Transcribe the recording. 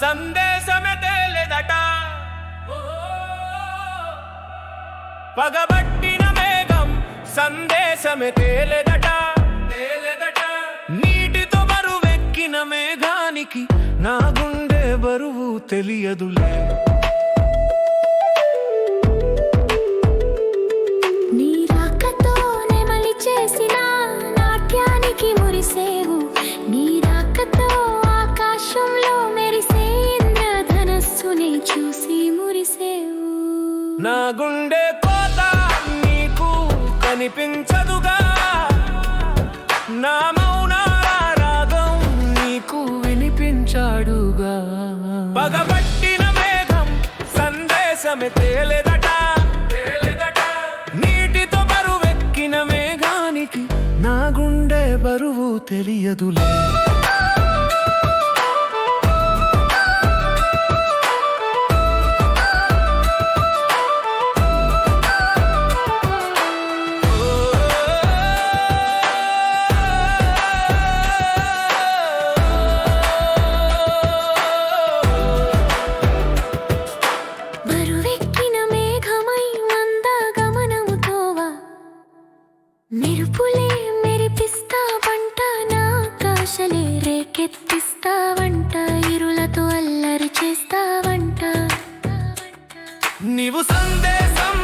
సందేశమే తేలేదట పగబట్టిన మేఘం సందేశమే తేలేదట తేలేదట నీటితో బరువెక్కిన మేఘానికి నా గుండె బరువు తెలియదులే. నీ రాకతో నెమలి చేసిన నాట్యానికి మురిసేవు. నా గుండె కోత నీకు కనిపించదుగా. నా మౌన రాగం నీకు వినిపించాడుగా. పగబట్టిన మేఘం సందేశమే తేలేదట. నీటితో బరువెక్కిన మేఘానికి నా గుండె బరువు తెలియదులే. రేకెత్తిస్తావంట ఇరులతో అల్లరి చేస్తావంట నీవు సందేశం